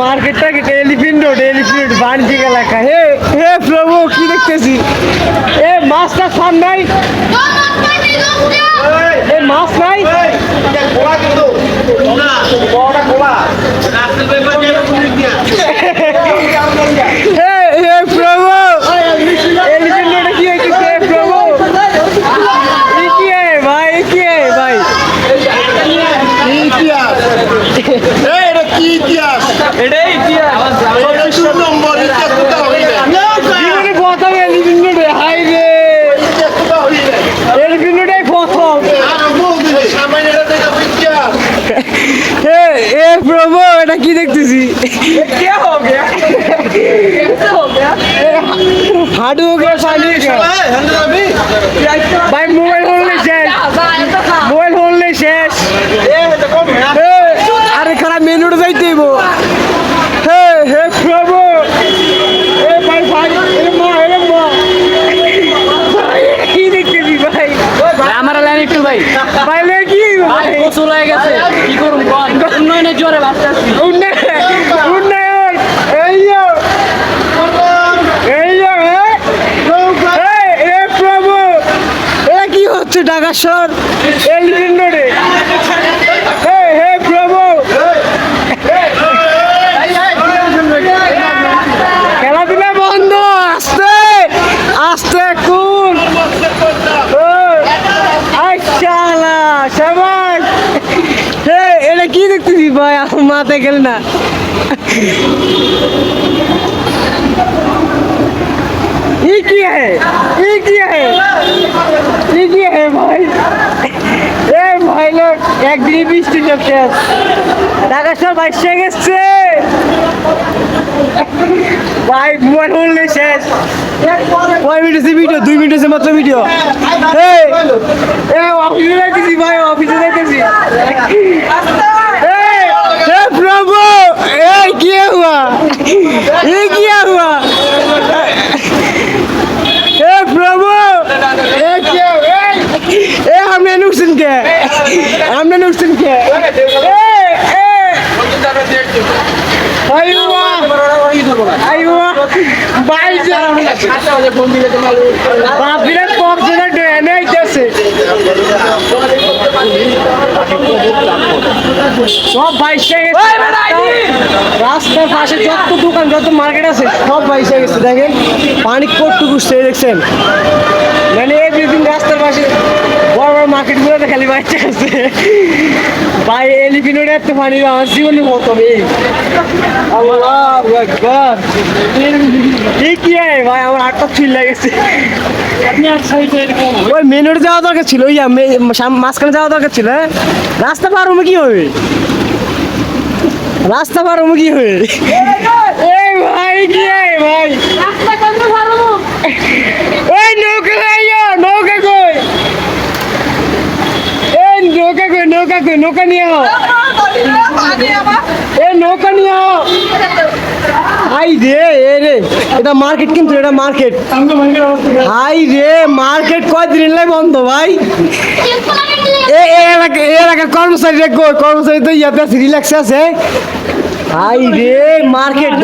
মার্কেটটা elephant road elephant বাণিজ্যিক এলাকা হে হে প্রভু কি দেখতেছি এ মাছটা সার নাই এ মাছ নাই मैं की देखती थी। क्या हो गया? हो गया? हार्ड हो गया भाई मोबाइल ঢাকা শহর রোডে হে হে প্রভু খেলাধুলা বন্ধ আস্তে আস্তে আচ্ছা সবাই। হে এটা কি দেখতেছি ভাই? আমার মাথায় গেল না। ये क्या है ये क्या है ये क्या है भाई এ ভাই লোক একদিনই বৃষ্টি সব শেষ ঢাকা সব আসছে গেছে ভাই মোবাইল বললে শেষ কয় মিনিট আছে ভিডিও দুই মিনিট আছে মাত্র ভিডিও এই এ অফিসে যাইতেছি ভাই অফিসে যাইতেছি ए, ए प्रभु ए क्या हुआ ये আপনি নুকছেন কে? আপনি নুকছেন কে? সব বাইশে গেছে। রাস্তার পাশে যত দোকান যত মার্কেট আছে সব বাইশে গেছে দেখেন। পানি কটটুকু সে দেখছেন। মানে এভরিথিং রাস্তার পাশে। বড় বড় মার্কেট গুলোতে খালি বাইশে আছে ভাই এলিফিনোর এত পানি আমার জীবনে আল্লাহ কি ভাই আমার হাতটা ছিল গেছে ওই মেন রোডে যাওয়া দরকার ছিল ওই মাঝখানে যাওয়া দরকার ছিল হ্যাঁ? রাস্তা পার হব কি হবে? রাস্তা পার হব কি হবে? এই ভাই কি ভাই? এই নৌকা লাইয়া নৌকা কই এই নৌকা কই নৌকা নিয়ে আও। এ নৌকা নিয়ে আও। হাই রে, এ রে, এটা মার্কেট কিন্তু, এটা মার্কেট। হাই রে, মার্কেট কয়দিন লাই বন্ধ ভাই? এ এ এলাকা, এ এলাকার কর্মচারী রে কই? কর্মচারী তো ইয়াতে রিল্যাক্সে আছে। হাই রে, মার্কেট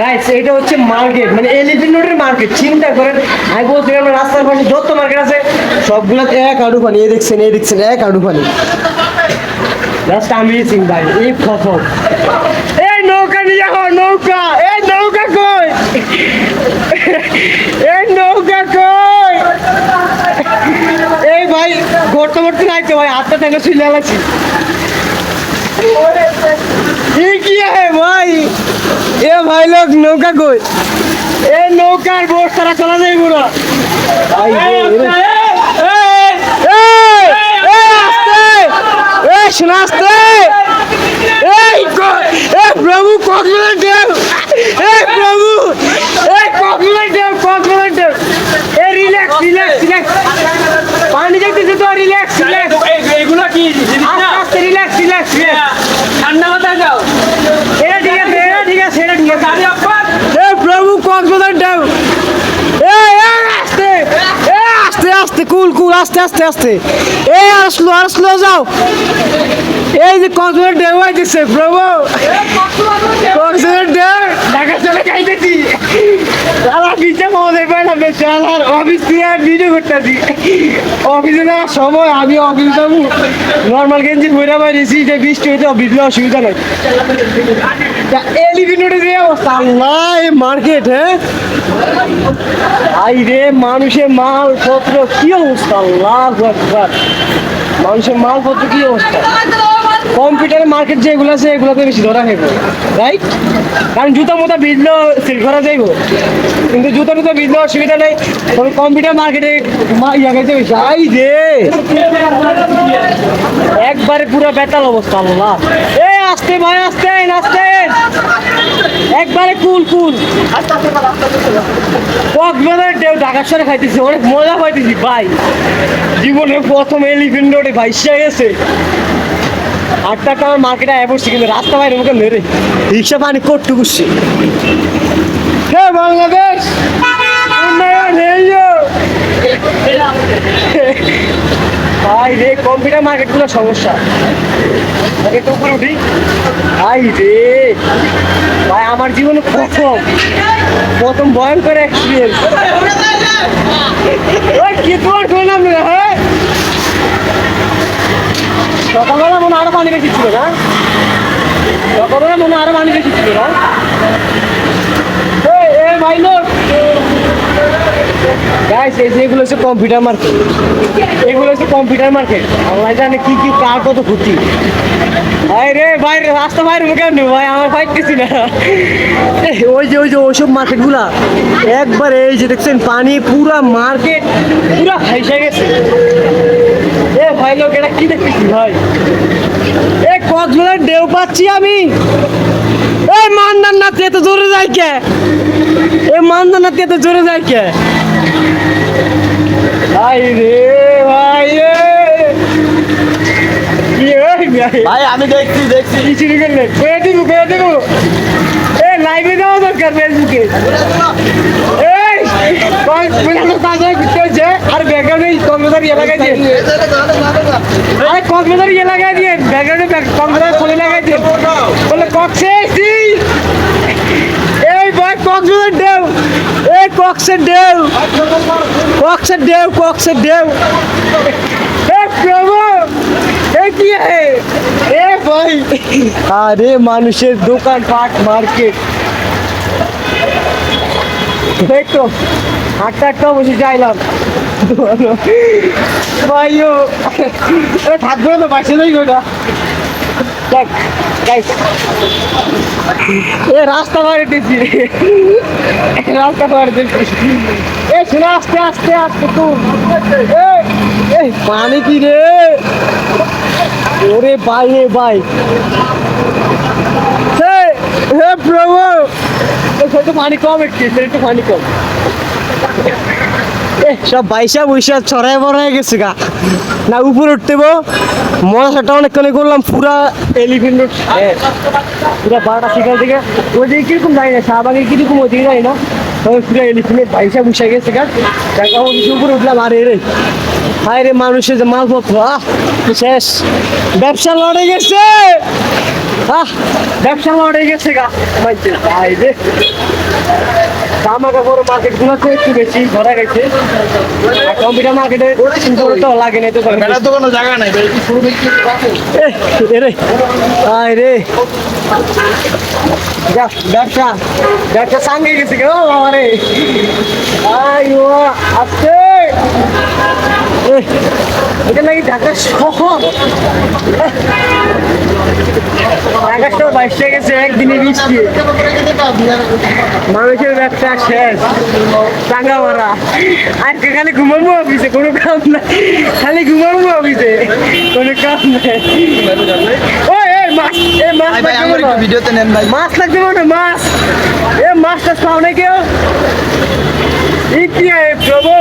গাইস এটা হচ্ছে মার্কেট মানে এলিফিন রোডের মার্কেট চিন্তা করেন। আমি বলছিলাম আমার রাস্তার পাশে যত মার্কেট আছে, সবগুলো এক আড়ু পানি, এই দেখছেন এই দেখছেন, এক আড়ু পানি। জাস্ট আমি ভাই, এই এই নৌকা নিয়ে নৌকা, এই নৌকা কই? এই নৌকা কই? এই ভাই গড়তে গড়তে নাইছে ভাই, হাতটা থেকে শুলে কি কি ভাই? ভাই লোক নৌকা কই? এই নৌকার বোট তারা চলা যায় বুড়ো শোনাস্তে এই প্রভু কক্সবাজার ডেম প্রভু এই কক্সবাজার ডেম কক্সবাজার ডেম এই রিল্যাক্স রিল্যাক্স আস্তে আস্তে আস্তে। আস্তে আস্তে এ আর স্লো আর স্লো যাও। এই যে কক্সবাজার ঢেউ আইতেছে, প্রভু। কক্সবাজার ঢেউ ঢাকা চলে পাই না আর অফিস সময়, আমি অফিস নর্মাল গেঞ্জি যে বৃষ্টি অসুবিধা অবস্থা মার্কেট হ্যাঁ? আই রে মানুষের মালপত্র কি অবস্থা? আল্লাহ মানুষের মালপত্র কি অবস্থা? কম্পিউটার মার্কেট যেগুলো আছে, এগুলোতে বেশি ধরা খাইব। রাইট কারণ জুতো মতো ভিজলেও সেল করা যাইব। কিন্তু জুতো মতো ভিজলে, অসুবিধা নেই। তবে কম্পিউটার মার্কেটে ইয়া খাইতে বেশি। আই রে একবারে পুরো বেতাল অবস্থা, আল্লাহ। আসতে ভাই আসতে আসতেন একবারে কুল কুল। কক্সবাজার ঢেউ ঢাকার সাথে খাইতেছি অনেক মজা পাইতেছি, ভাই। জীবনে প্রথম এলিফেন্ট রোডে ভাই সে গেছে। আটটা টাকা আমার মার্কেটে আয় পড়ছি, কিন্তু রাস্তা বাইরে মুখে মেরে রিক্সা পানি করতে ভাই রে কম্পিউটার মার্কেটগুলো সমস্যা। তো উপরে উঠি। ভাই রে, ভাই, আমার জীবনে প্রথম প্রথম ভয়ঙ্কর এক্সপিরিয়েন্স কি তোমার করলাম না হ্যাঁ? সকালবেলা মনে আরও পানি বেশি ছিল না? সকালবেলা মনে আরও পানি বেশি ছিল না? গাইস এই যে এগুলো হচ্ছে কম্পিউটার মার্কেট এগুলো হচ্ছে কম্পিউটার মার্কেট আল্লাহ জানে কি কি কার কত ক্ষতি। ভাই ভাই রাস্তা মুখে আনব ভাই আমার পাইতেছি না। ওই যে ওই যে ওইসব মার্কেটগুলা একবার এই যে দেখছেন পানি পুরা মার্কেট পুরা হাইসা গেছে। এ ভাই লোক এটা কি দেখতেছি ভাই? এ কক্সবাজার ঢেউ পাচ্ছি আমি। এই মান্দার নাতি এত জোরে যায় কে? এ মান্দার নাতি এত জোরে যায় কে? ভাই, আমি দেখছি দেখছি। কি করলে কয়ে দিব কয়ে দিব এ লাইভে যাওয়া দরকার ফেসবুকে এই কক্সবাজার বাজারে ঘুরতে হচ্ছে আর ব্যাকগ্রাউন্ডে কক্সবাজার এলাকায় দিয়ে দিয়ে ব্যাকগ্রাউন্ডে কক্সবাজার ফুল এলাকায় দিয়ে বলে কক্সে এই ভাই, কক্সবাজার এই কক্সের ঢেউ। কক্সের ঢেউ কক্সের ঢেউ। ভাই। আরে মানুষের দোকান পাট মার্কেট। দেখতো হাঁটতে হাঁটতে বসে যাইলাম ভাইও, এ থাকবে তো বাসে যাই গোটা দেখ গাইস এ, রাস্তা বাইরে দিচ্ছি রাস্তা বাইরে দিচ্ছি এ, শোনা, আস্তে আস্তে আস্তে তুই এই পানি কি রে? ওরে ভাই রে ভাই। হে হে প্রভু। একটু পানি কম একটু একটু পানি কম। সব বাইশা বৈশা ছড়াই বড়াই গেছে গা। না, উপরে উঠতে বো। মশাটা অনেকক্ষণ করলাম, পুরা এলিফেন্ট রোড পুরা বারোটা শিকার থেকে ওইদিকে কীরকম জানি না, শাহবাগে কীরকম ওইদিকে জানি না? তবে পুরা এলিফেন্ট রোড বাইশা বৈশা গেছে উপরে উঠলাম, আর এরে হায় রে মানুষের যে মালপত্র, আহ, শেষ। ব্যবসা লড়ে গেছে। আহ, ব্যবসা লড়ে গেছে গা। রে। জামা কাপড় মার্কেট গুলোতে একটু বেশি ধরা গেছে। আর কম্পিউটার মার্কেটে তো লাগে না তো মেলা তো কোনো জায়গা নাই রে আয় রে। যা ব্যবসা ব্যবসা সাঙ্গে গেছে কেউ বাবা রে আই ও এটা নাকি ঢাকা শহর? ঢাকা শহর বাইশে গেছে একদিনে বৃষ্টি। মানুষের ব্যবসা শেষ টাঙ্গা মারা আজকে খালি ঘুমাবো অফিসে কোনো কাম নাই। খালি ঘুমাবো অফিসে কোনো কাম নাই। ওই মাছ এ মাছ ভাই আমার লাগবে একটু ভিডিওতে নেন ভাই। মাছ লাগবে না মাছ। এ মাছটা পাও না কেউ? এ প্রভু।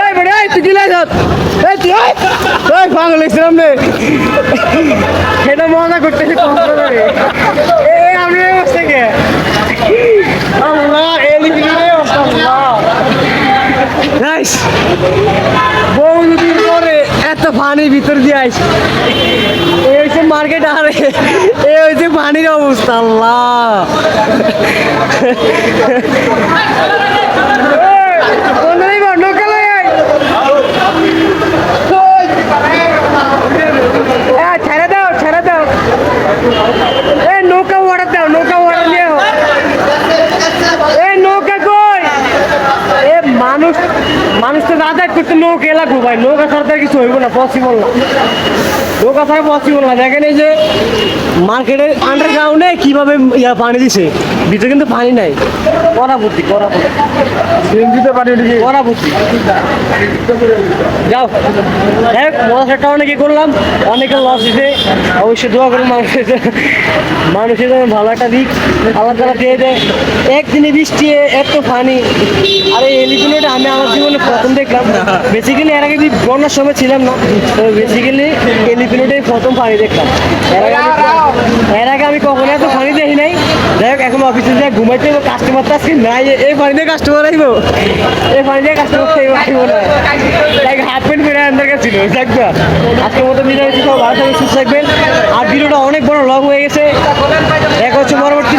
এই। বড় এই তুই গিলাই যত এই তুই এই। এই পাগল ইসলাম রে। এটা মজা করতেছি কষ্ট করে এই আমি এই অবস্থা কে? আল্লাহ এলিমিনে অবস্থা আল্লাহ। গাইস বহুদিন পরে এত পানি ভিতর দিয়ে আইস এই হচ্ছে মার্কেট আর এই হচ্ছে পানির অবস্থা, আল্লাহ। ছেড়ে দাও ছেড়ে দাও। এ, নৌকা অর্ডার দাও, নৌকা অর্ডার নিয়ে আও। এ নৌকা কই এ মানুষ মানুষ তো যাতায়াত করতে নৌকা লাগবো ভাই নৌকা ছাড়া কিছু হইব না পসিবল না। নৌকা ছাড়া পসিবল না। দেখেন এই যে মার্কেটের আন্ডারগ্রাউন্ডে কীভাবে ইয়া পানি দিছে ভিতরে কিন্তু পানি নাই। করা বুদ্ধি করা বুদ্ধি পানি উঠেছে করা বুদ্ধি যাও। দেখ মজা সেটা অনেকে করলাম অনেকে লস দিছে। অবশ্যই দোয়া করুন মানুষের মানুষের যেন ভালো একটা দিক। আল্লাহ তালা দিয়ে দেয়। একদিনে বৃষ্টি এত পানি। আরে এলিফিনেট আমি আমার জীবনে প্রথম দেখলাম। বেসিক্যালি এর আগে আমি বন্যার সময় ছিলাম না। তো বেসিক্যালি এলিপিনোটাই প্রথম পানি দেখলাম। এর আগে আমি এর আগে আমি কখনো এত পানি দেখি নাই। হোক, এখন অফিসে যাই, ঘুমাইতে কাস্টমার তো আজকে নাই। এই পানিতে কাস্টমার আইব। এই পানিতে কাস্টমার আইব না। দেখ হাফ প্যান্ট ফেরা আন্দার কাছে দেখবা আজকের মতো বিদায় সব ভালো থাকবেন, সুস্থ থাকবেন। আর ভিডিওটা অনেক বড় লং হয়ে গেছে। এক হচ্ছে পরবর্তী